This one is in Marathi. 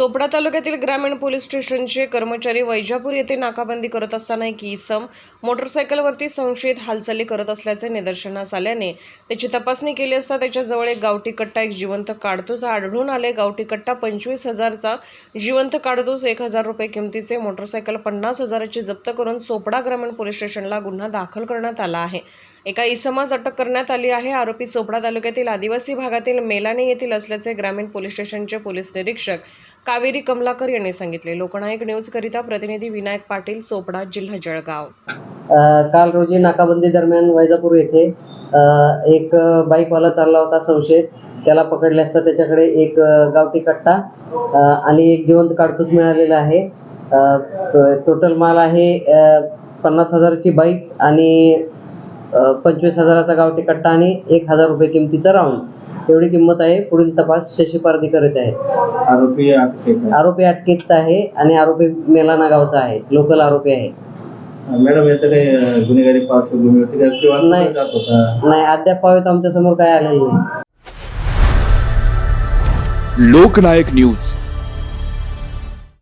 चोपडा तालुक्यातील ग्रामीण पोलीस स्टेशनचे कर्मचारी वैजापूर येथे नाकाबंदी करत असताना एक इसम मोटरसायकलवरती संशयित हालचाली करत असल्याचे निदर्शनास आल्याने त्याची तपासणी केली असता त्याच्याजवळ एक गावठी कट्टा एक जिवंत काडतूस आढळून आले. गावठी कट्टा पंचवीस हजारचा जिवंत काढतोच एक हजार रुपये किमतीचे मोटरसायकल पन्नास हजाराची जप्त करून चोपडा ग्रामीण पोलीस स्टेशनला गुन्हा दाखल करण्यात आला आहे. एका इसमास अटक करण्यात आली आहे. आरोपी चोपडा तालुक्यातील आदिवासी भागातील मेलाणे येथील असल्याचे ग्रामीण पोलीस स्टेशनचे पोलीस निरीक्षक कावेरी कमलाकर यांनी सांगितले. लोकनायक न्यूज करिता प्रतिनिधी विनायक पाटील चोपडा जिल्हा जळगाव. काल रोजी नाकाबंदी दरम्यान वैजापूर येथे एक बाईकवाला चालला होता संशयित. त्याला पकडले असता त्याच्याकडे एक गावठी कट्टा आणि एक जिवंत काडतूस मिळालेला आहे. टोटल माल आहे पन्नास हजाराची बाईक आणि पंचवीस हजाराचा गावठी कट्टा आणि एक हजार रुपये किमतीचा राऊंड. एवढी किंमत आहे. पुढील तपास शशी पारधी करीत आहे आरोपी अटकेत आरोपी अटकेत आहे आणि आरोपी मेलाना गावचा आहे. लोकल आरोपी आहे. आहे. मॅडम याचं काही अं, गुन्हेगारी पार्श्वभूमी होती का किंवा नाही. कुठं जात होता? नाही अद्याप पाहत आमच्यासमोर काय आलेलं नाही. लोकनायक न्यूज.